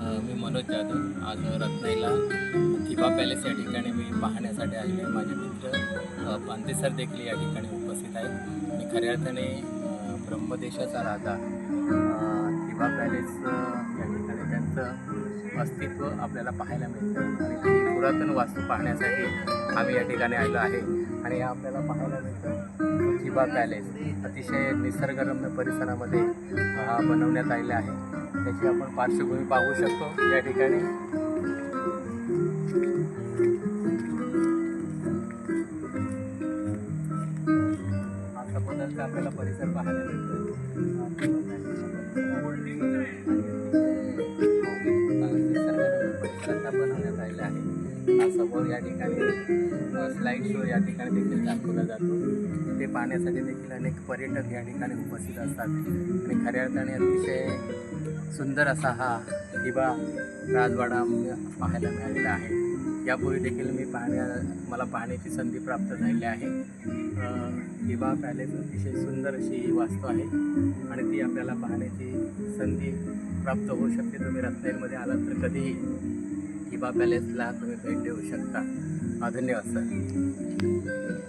मी मनोज जाधव आज रत्नाईला थिबा पॅलेस या ठिकाणी मी पाहण्यासाठी आलेलो आहे. माझे मित्र अ, सर देखील या ठिकाणी उपस्थित आहेत मी खऱ्या अर्थाने ब्रह्मदेशाचा राजा थिबा पॅलेस या ठिकाणी त्यांचं अस्तित्व आपल्याला पाहायला मिळतं पुरातन वास्तू पाहण्यासाठी आम्ही या ठिकाणी आलो आहे आणि आपल्याला पाहायला मिळतं जिबा पॅलेस अतिशय निसर्गरम्य परिसरामध्ये बनवण्यात आलेला आहे. त्याची आपण पार्श्वभूमी पाहू शकतो या ठिकाणी. असा बदलचा आपल्याला परिसर पाहायला मिळतो. निसर्गरम्य बनवण्यात आलेला आहे. हा समोर या ठिकाणी स्लाईड शो या ठिकाणी देखील दाखवला जातो. ते पाहण्यासाठी देखील अनेक पर्यटक या ठिकाणी उपस्थित असतात. आणि खऱ्या अर्थाने अतिशय सुंदर असा हा हिबा राजवाडा पाहायला मिळालेला आहे. यापूर्वी देखील मी पाहण्या मला पाहण्याची संधी प्राप्त झालेली आहे. हिबा पॅलेस अतिशय सुंदर अशी ही वास्तू आहे आणि ती आपल्याला पाहण्याची संधी प्राप्त होऊ शकते. तुम्ही रत्नागिरीमध्ये आलात तर कधीही हिबा पॅलेसला तुम्ही भेट देऊ शकता. धन्यवाद सर.